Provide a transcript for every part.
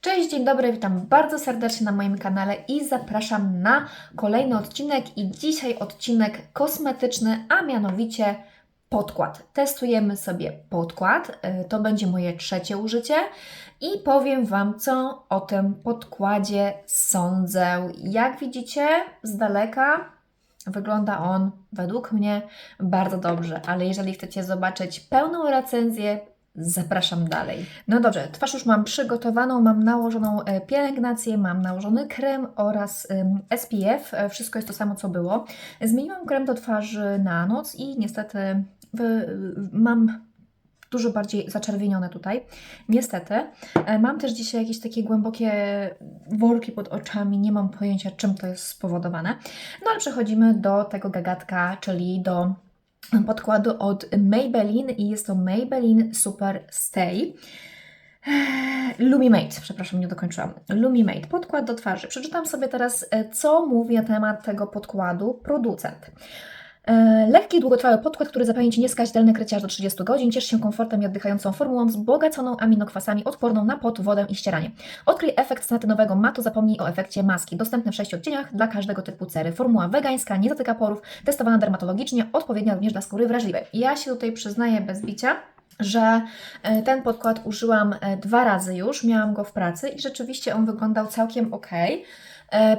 Cześć, dzień dobry, witam bardzo serdecznie na moim kanale i zapraszam na kolejny odcinek i dzisiaj odcinek kosmetyczny, a mianowicie podkład. Testujemy sobie podkład, y, to będzie moje trzecie użycie i powiem Wam, co o tym podkładzie sądzę. Jak widzicie z daleka wygląda on według mnie bardzo dobrze, ale jeżeli chcecie zobaczyć pełną recenzję, Zapraszam dalej. No dobrze, twarz już mam przygotowaną, mam nałożoną e, pielęgnację, mam nałożony krem oraz SPF. E, Wszystko jest to samo, co było. Zmieniłam krem do twarzy na noc i niestety mam dużo bardziej zaczerwienione tutaj. Niestety. E, Mam też dzisiaj jakieś takie głębokie worki pod oczami, nie mam pojęcia, czym to jest spowodowane. No ale przechodzimy do tego gagatka, czyli do podkładu od Maybelline i jest to Maybelline Super Stay. Lumimate, przepraszam, nie dokończyłam. Lumimate, podkład do twarzy. Przeczytam sobie teraz, e, co mówi na temat tego podkładu producent. E, Lekki, i długotrwały podkład, który zapewni Ci nieskazitelny krycie aż do 30 godzin. Ciesz się komfortem i oddychającą formułą wzbogaconą aminokwasami, odporną na pot, wodę i ścieranie. Odkryj efekt statynowego matu, zapomnij o efekcie maski. Dostępny w 6 odcieniach dla każdego typu cery. Formuła wegańska, nie zatyka porów, testowana dermatologicznie, odpowiednia również dla skóry wrażliwej. Ja się tutaj przyznaję bez bicia, że e, ten podkład użyłam e, dwa razy już, miałam go w pracy i rzeczywiście on wyglądał całkiem ok.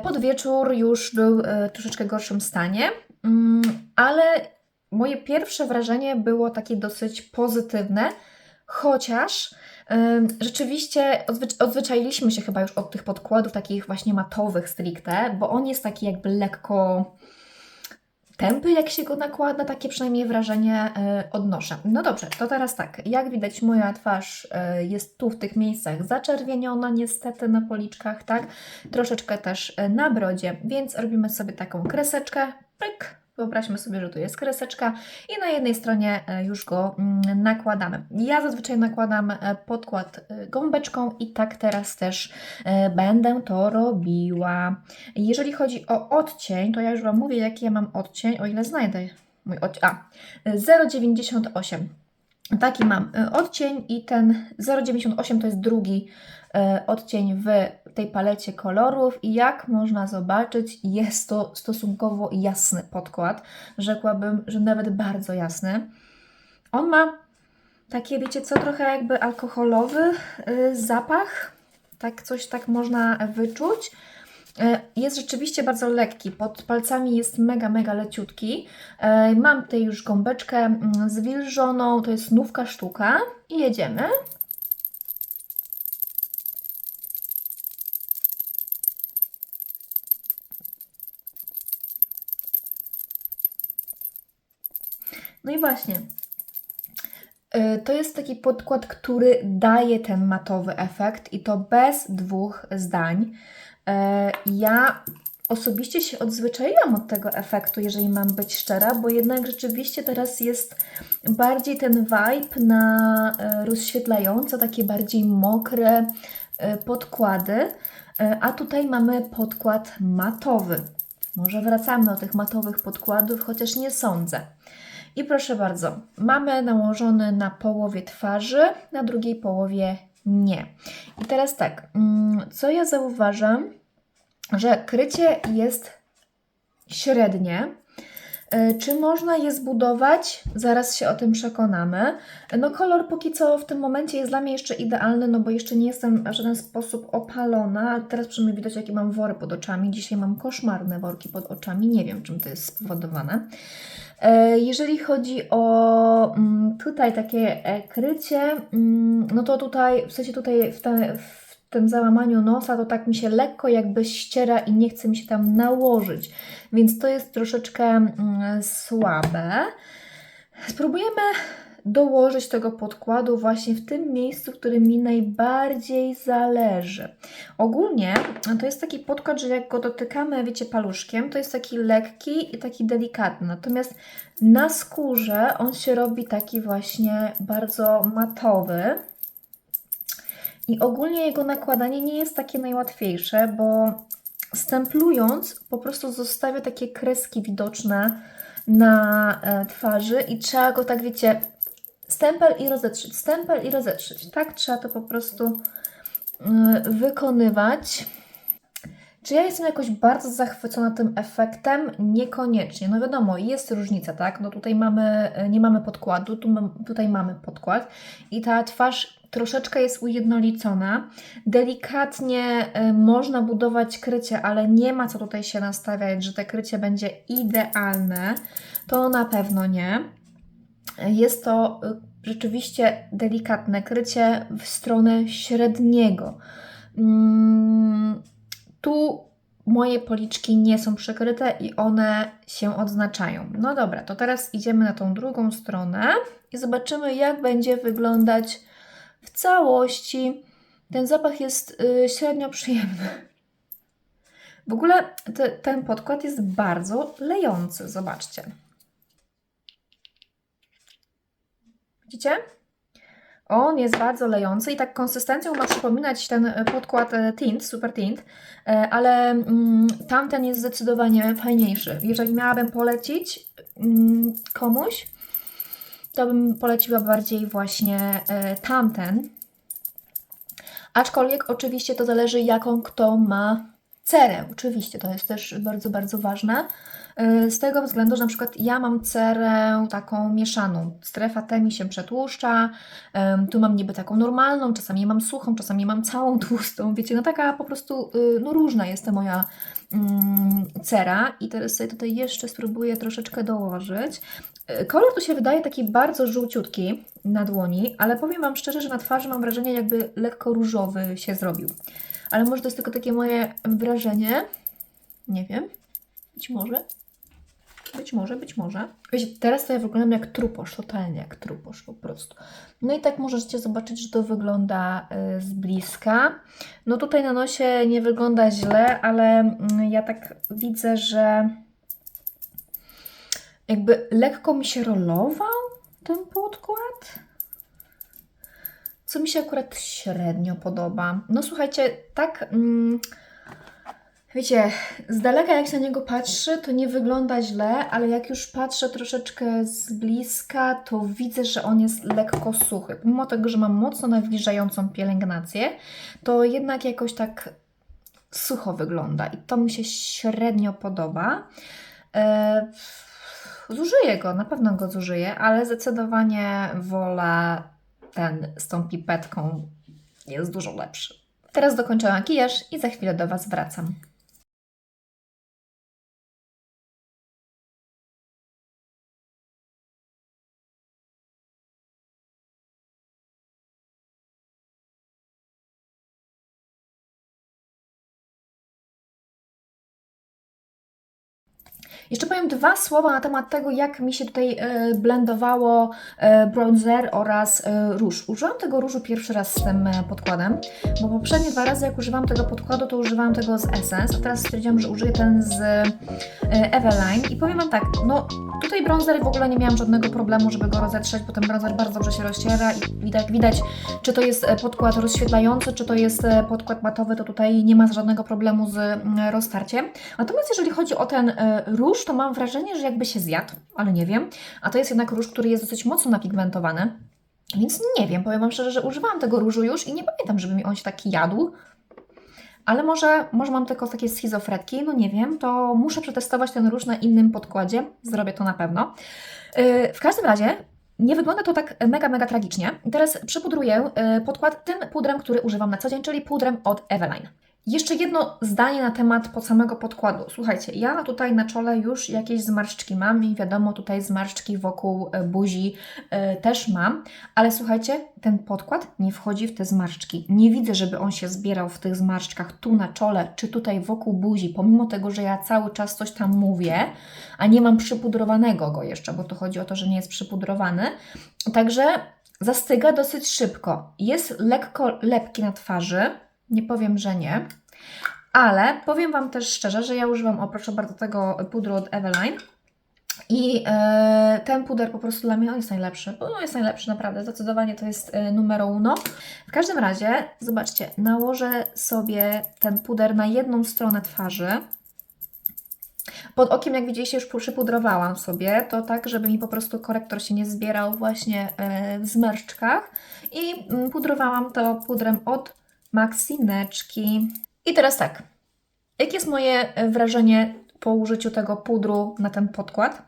Pod wieczór już był e, troszeczkę gorszym stanie, ale moje pierwsze wrażenie było takie dosyć pozytywne, chociaż rzeczywiście odzwycz- odzwyczailiśmy się chyba już od tych podkładów takich właśnie matowych stricte, bo on jest taki jakby lekko tępy, jak się go nakłada, takie przynajmniej wrażenie e, odnoszę. No dobrze, to teraz tak. Jak widać, moja twarz e, jest tu w tych miejscach zaczerwieniona, niestety na policzkach, tak? Troszeczkę też e, na brodzie, więc robimy sobie taką kreseczkę. Pyk. Wyobraźmy sobie, że tu jest kreseczka i na jednej stronie e, już go mm, nakładamy. Ja zazwyczaj nakładam e, podkład e, gąbeczką i tak teraz też będę to robiła. Jeżeli chodzi o odcień, to ja już Wam mówię, jaki ja mam odcień, o ile znajdę mój odcień. A, 0,98. Taki mam odcień i ten 0,98 to jest drugi odcień w tej palecie kolorów i jak można zobaczyć jest to stosunkowo jasny podkład. Rzekłabym, że nawet bardzo jasny. On ma takie, wiecie co, trochę jakby alkoholowy y, zapach. Tak coś tak można wyczuć. E, Jest rzeczywiście bardzo lekki, pod palcami jest mega, mega leciutki. E, Mam tutaj już gąbeczkę mm, zwilżoną, to jest nówka sztuka i jedziemy. No i właśnie, Y, To jest taki podkład, który daje ten matowy efekt i to bez dwóch zdań. Y, Ja osobiście się odzwyczaiłam od tego efektu, jeżeli mam być szczera, bo jednak rzeczywiście teraz jest bardziej ten vibe na y, rozświetlające, takie bardziej mokre podkłady, a tutaj mamy podkład matowy. Może wracamy do tych matowych podkładów, chociaż nie sądzę. I proszę bardzo, mamy nałożony na połowie twarzy, na drugiej połowie nie. I teraz tak, mm, co ja zauważam, że krycie jest średnie. Y, Czy można je zbudować? Zaraz się o tym przekonamy. No kolor póki co w tym momencie jest dla mnie jeszcze idealny, no bo jeszcze nie jestem w żaden sposób opalona. Teraz przynajmniej widać jakie mam wory pod oczami. Dzisiaj mam koszmarne worki pod oczami. Nie wiem czym to jest spowodowane. E, Jeżeli chodzi o mm, tutaj takie e, krycie, mm, no to tutaj, w sensie tutaj w, te, w tym załamaniu nosa, to tak mi się lekko jakby ściera i nie chce mi się tam nałożyć, więc to jest troszeczkę mm, słabe. Spróbujemy dołożyć tego podkładu właśnie w tym miejscu, w którym mi najbardziej zależy. Ogólnie to jest taki podkład, że jak go dotykamy, wiecie, paluszkiem, to jest taki lekki i taki delikatny. Natomiast na skórze on się robi taki właśnie bardzo matowy. I ogólnie jego nakładanie nie jest takie najłatwiejsze, bo stemplując po prostu zostawia takie kreski widoczne na e, twarzy i trzeba go tak, wiecie, stempel i rozetrzyć, stempel i rozetrzyć. Tak trzeba to po prostu y, wykonywać. Czy ja jestem jakoś bardzo zachwycona tym efektem? Niekoniecznie. No wiadomo, jest różnica, tak? No tutaj mamy, nie mamy podkładu, tu mam, tutaj mamy podkład i ta twarz troszeczkę jest ujednolicona. Delikatnie y, można budować krycie, ale nie ma co tutaj się nastawiać, że te krycie będzie idealne. To na pewno nie. Jest to y, rzeczywiście delikatne krycie w stronę średniego. Mm, tu moje policzki nie są przykryte i one się odznaczają. No dobra, to teraz idziemy na tą drugą stronę i zobaczymy, jak będzie wyglądać w całości. Ten zapach jest y, średnio przyjemny. W ogóle te, ten podkład jest bardzo lejący, zobaczcie. Widzicie? On jest bardzo lejący i tak konsystencją ma przypominać ten e, podkład e, Tint, Super Tint, e, ale mm, tamten jest zdecydowanie fajniejszy. Jeżeli miałabym polecić mm, komuś, to bym poleciła bardziej właśnie tamten. Aczkolwiek oczywiście to zależy jaką kto ma cerę. Oczywiście to jest też bardzo, bardzo ważne. Z tego względu, że na przykład ja mam cerę taką mieszaną. Strefa T mi się przetłuszcza, tu mam niby taką normalną, czasami mam suchą, czasami mam całą tłustą. Wiecie, no taka po prostu, y, no różna jest ta moja mm, cera. I teraz sobie tutaj jeszcze spróbuję troszeczkę dołożyć. Y, kolor tu się wydaje taki bardzo żółciutki na dłoni, ale powiem Wam szczerze, że na twarzy mam wrażenie, jakby lekko różowy się zrobił. Ale może to jest tylko takie moje wrażenie. Nie wiem. Być może. Być może, być może. Wiecie, teraz to ja wyglądam jak truposz, totalnie jak truposz po prostu. No i tak możecie zobaczyć, że to wygląda y, z bliska. No tutaj na nosie nie wygląda źle, ale mm, ja tak widzę, że jakby lekko mi się rolował ten podkład. Co mi się akurat średnio podoba. No słuchajcie, tak... Mm, Wiecie, z daleka jak się na niego patrzy, to nie wygląda źle, ale jak już patrzę troszeczkę z bliska, to widzę, że on jest lekko suchy. Mimo tego, że mam mocno nawilżającą pielęgnację, to jednak jakoś tak sucho wygląda i to mi się średnio podoba. Eee, zużyję go, na pewno go zużyję, ale zdecydowanie wolę ten z tą pipetką. Jest dużo lepszy. Teraz dokończę makijaż i za chwilę do Was wracam. Jeszcze powiem dwa słowa na temat tego, jak mi się tutaj e, blendowało e, bronzer oraz e, róż. Użyłam tego różu pierwszy raz z tym podkładem, bo poprzednie dwa razy jak używałam tego podkładu, to używałam tego z Essence, a teraz stwierdziłam, że użyję ten z Eveline i powiem Wam tak, no tutaj bronzer w ogóle nie miałam żadnego problemu, żeby go rozetrzeć, bo ten bronzer bardzo dobrze się rozciera i widać, widać czy to jest podkład rozświetlający, czy to jest podkład matowy, to tutaj nie ma żadnego problemu z roztarciem. Natomiast jeżeli chodzi o ten róż, róż, to mam wrażenie, że jakby się zjadł, ale nie wiem. A to jest jednak róż, który jest dosyć mocno napigmentowany. Więc nie wiem, powiem Wam szczerze, że używałam tego różu już i nie pamiętam, żeby mi on się taki jadł. Ale może, może mam tylko takie schizofretki, no nie wiem, to muszę przetestować ten róż na innym podkładzie. Zrobię to na pewno. Yy, w każdym razie nie wygląda to tak mega, mega tragicznie. Teraz przypudruję yy, podkład tym pudrem, który używam na co dzień, czyli pudrem od Eveline. Jeszcze jedno zdanie na temat pod samego podkładu. Słuchajcie, ja tutaj na czole już jakieś zmarszczki mam i wiadomo, tutaj zmarszczki wokół e, buzi y, też mam, ale słuchajcie, ten podkład nie wchodzi w te zmarszczki. Nie widzę, żeby on się zbierał w tych zmarszczkach tu na czole, czy tutaj wokół buzi, pomimo tego, że ja cały czas coś tam mówię, a nie mam przypudrowanego go jeszcze, bo to chodzi o to, że nie jest przypudrowany. Także zastyga dosyć szybko. Jest lekko lepki na twarzy, nie powiem, że nie. Ale powiem Wam też szczerze, że ja używam, o proszę bardzo, tego pudru od Eveline. I e, ten puder po prostu dla mnie on jest najlepszy. Bo jest najlepszy, naprawdę. Zdecydowanie to jest e, numer uno. W każdym razie, zobaczcie, nałożę sobie ten puder na jedną stronę twarzy. Pod okiem, jak widzieliście, już przypudrowałam sobie, to tak, żeby mi po prostu korektor się nie zbierał właśnie e, w zmarszczkach. I mm, pudrowałam to pudrem od maksineczki. I teraz tak. Jakie jest moje e, wrażenie po użyciu tego pudru na ten podkład?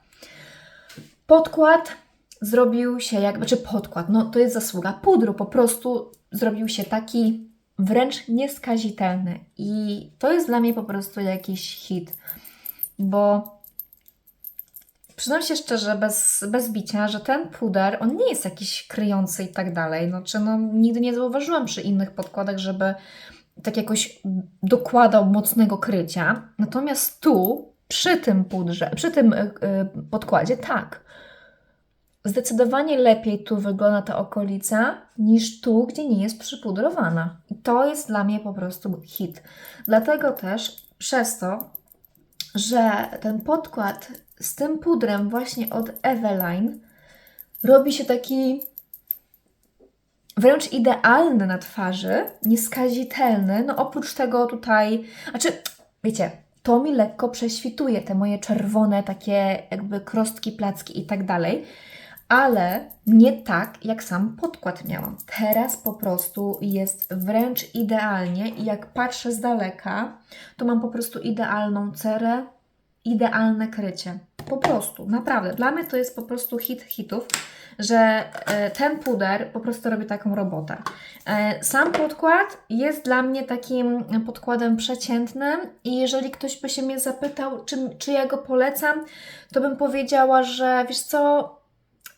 Podkład zrobił się jak, znaczy podkład, no to jest zasługa pudru, po prostu zrobił się taki wręcz nieskazitelny i to jest dla mnie po prostu jakiś hit, bo przyznam się szczerze, bez, bez bicia, że ten puder, on nie jest jakiś kryjący i tak dalej, no czy no nigdy nie zauważyłam przy innych podkładach, żeby tak jakoś dokładał mocnego krycia, natomiast tu, przy tym pudrze, przy tym y, y, podkładzie, tak, Zdecydowanie lepiej tu wygląda ta okolica niż tu, gdzie nie jest przypudrowana. I to jest dla mnie po prostu hit. Dlatego też przez to, że ten podkład z tym pudrem właśnie od Eveline robi się taki wręcz idealny na twarzy, nieskazitelny. No oprócz tego tutaj, znaczy, wiecie, to mi lekko prześwituje te moje czerwone takie jakby krostki, placki i tak dalej ale nie tak, jak sam podkład miałam. Teraz po prostu jest wręcz idealnie i jak patrzę z daleka, to mam po prostu idealną cerę, idealne krycie. Po prostu, naprawdę. Dla mnie to jest po prostu hit hitów, że e, ten puder po prostu robi taką robotę. E, sam podkład jest dla mnie takim podkładem przeciętnym i jeżeli ktoś by się mnie zapytał, czy, czy ja go polecam, to bym powiedziała, że wiesz co,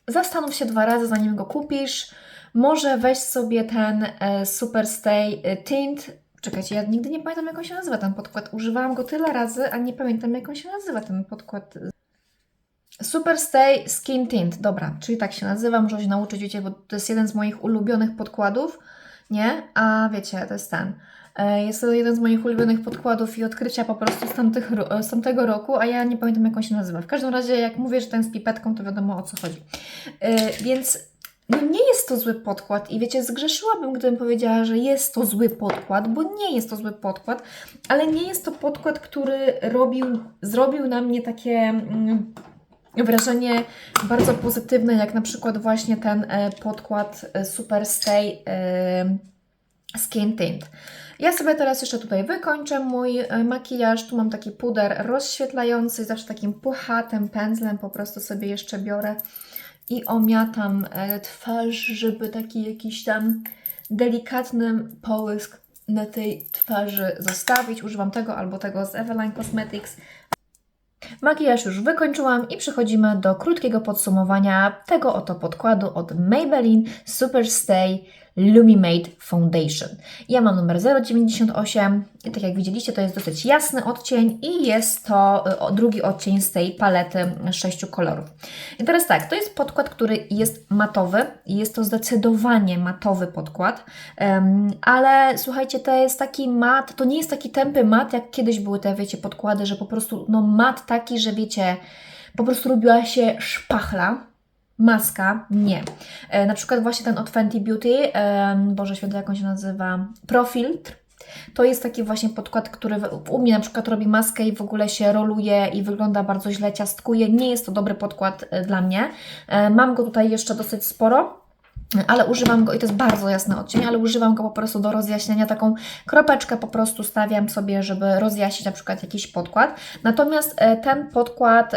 zastanów się dwa razy, zanim go kupisz. Może weź sobie ten e, Super Stay Tint. Czekajcie, ja nigdy nie pamiętam, jak on się nazywa ten podkład. Używałam go tyle razy, a nie pamiętam, jak on się nazywa ten podkład. Super Stay Skin Tint. Dobra, czyli tak się nazywa, muszę się nauczyć, wiecie, bo to jest jeden z moich ulubionych podkładów, nie? A wiecie, to jest ten. E, jest to jeden z moich ulubionych podkładów i odkrycia po prostu z, tamtych, e, z tamtego roku, a ja nie pamiętam jak on się nazywa. W każdym razie, jak mówię, że ten z pipetką, to wiadomo o co chodzi. Yy, więc no nie jest to zły podkład i wiecie, zgrzeszyłabym, gdybym powiedziała, że jest to zły podkład, bo nie jest to zły podkład, ale nie jest to podkład, który robił, zrobił na mnie takie... Mm, wrażenie bardzo pozytywne, jak na przykład właśnie ten podkład Super Stay Skin Tint. Ja sobie teraz jeszcze tutaj wykończę mój e, makijaż. Tu mam taki puder rozświetlający, zawsze takim puchatym pędzlem po prostu sobie jeszcze biorę i omiatam e, twarz, żeby taki jakiś tam delikatny połysk na tej twarzy zostawić. Używam tego albo tego z Eveline Cosmetics. Makijaż już wykończyłam i przechodzimy do krótkiego podsumowania tego oto podkładu od Maybelline Super Stay Lumimate Foundation. Ja mam numer 098 i tak jak widzieliście, to jest dosyć jasny odcień i jest to y, drugi odcień z tej palety sześciu kolorów. I teraz tak, to jest podkład, który jest matowy jest to zdecydowanie matowy podkład, ale słuchajcie, to jest taki mat, to nie jest taki tępy mat, jak kiedyś były te, wiecie, podkłady, że po prostu, no mat taki, że wiecie, po prostu robiła się szpachla, Maska? Nie. E, na przykład właśnie ten od Fenty Beauty, e, Boże Święty, jak on się nazywa? Profiltr. To jest taki właśnie podkład, który u mnie na przykład robi maskę i w ogóle się roluje i wygląda bardzo źle, ciastkuje. Nie jest to dobry podkład e, dla mnie. E, mam go tutaj jeszcze dosyć sporo ale używam go i to jest bardzo jasny odcień, ale używam go po prostu do rozjaśnienia. Taką kropeczkę po prostu stawiam sobie, żeby rozjaśnić na przykład jakiś podkład. Natomiast e, ten podkład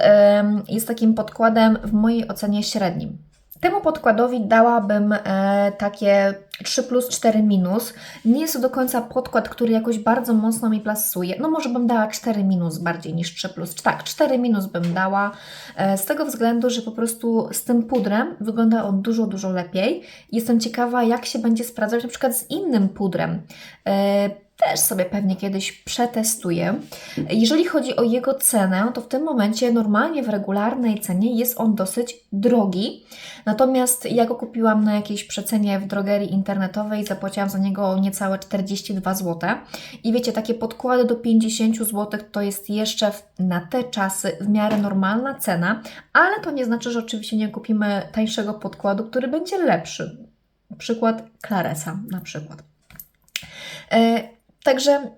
jest takim podkładem w mojej ocenie średnim. Temu podkładowi dałabym e, takie 3 plus 4 minus. Nie jest to do końca podkład, który jakoś bardzo mocno mi plasuje. No może bym dała 4 minus bardziej niż 3 plus. Tak, 4 minus bym dała. E, z tego względu, że po prostu z tym pudrem wygląda on dużo, dużo lepiej. Jestem ciekawa, jak się będzie sprawdzać na przykład z innym pudrem. E, też sobie pewnie kiedyś przetestuję. Jeżeli chodzi o jego cenę, to w tym momencie normalnie w regularnej cenie jest on dosyć drogi. Natomiast ja go kupiłam na jakiejś przecenie w drogerii internetowej, zapłaciłam za niego niecałe 42 zł. I wiecie, takie podkłady do 50 zł to jest jeszcze na te czasy w miarę normalna cena, ale to nie znaczy, że oczywiście nie kupimy tańszego podkładu, który będzie lepszy. Przykład Claresa na przykład. E, Także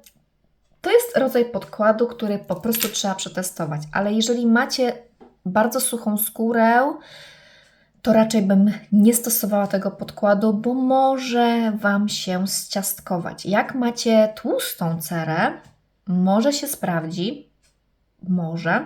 to jest rodzaj podkładu, który po prostu trzeba przetestować, ale jeżeli macie bardzo suchą skórę, to raczej bym nie stosowała tego podkładu, bo może Wam się zciastkować. Jak macie tłustą cerę, może się sprawdzi, może.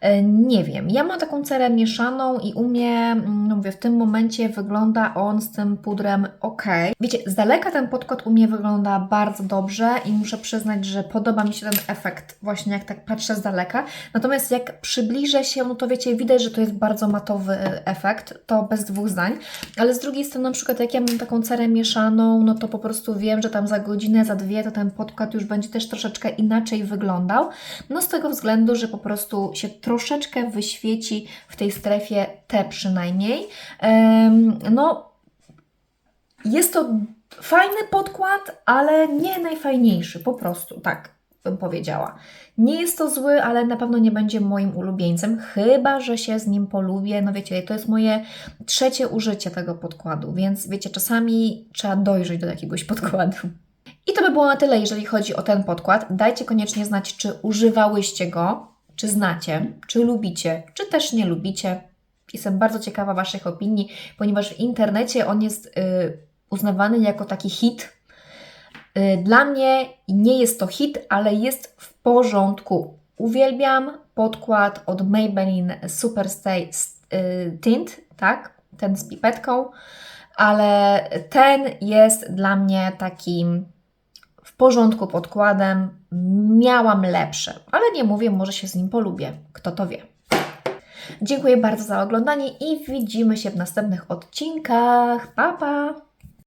E, Nie wiem. Ja mam taką cerę mieszaną i u mnie, mm, no mówię, w tym momencie wygląda on z tym pudrem ok. Wiecie, z daleka ten podkład u mnie wygląda bardzo dobrze i muszę przyznać, że podoba mi się ten efekt, właśnie jak tak patrzę z daleka. Natomiast jak przybliżę się, no to wiecie, widać, że to jest bardzo matowy efekt, to bez dwóch zdań. Ale z drugiej strony, na przykład, jak ja mam taką cerę mieszaną, no to po prostu wiem, że tam za godzinę, za dwie, to ten podkład już będzie też troszeczkę inaczej wyglądał. No z tego względu, że po prostu się troszeczkę wyświeci w tej strefie T przynajmniej. No, jest to fajny podkład, ale nie najfajniejszy, po prostu, tak bym powiedziała. Nie jest to zły, ale na pewno nie będzie moim ulubieńcem, chyba że się z nim polubię. No wiecie, to jest moje trzecie użycie tego podkładu, więc wiecie, czasami trzeba dojrzeć do jakiegoś podkładu. I to by było na tyle, jeżeli chodzi o ten podkład. Dajcie koniecznie znać, czy używałyście go, czy znacie, czy lubicie, czy też nie lubicie. Jestem bardzo ciekawa Waszych opinii, ponieważ w internecie on jest y, uznawany jako taki hit. Y, dla mnie nie jest to hit, ale jest w porządku. Uwielbiam podkład od Maybelline Superstay y, Tint, tak? Ten z pipetką, ale ten jest dla mnie takim porządku podkładem. Miałam lepsze, ale nie mówię, może się z nim polubię. Kto to wie. Dziękuję bardzo za oglądanie i widzimy się w następnych odcinkach. Pa, pa!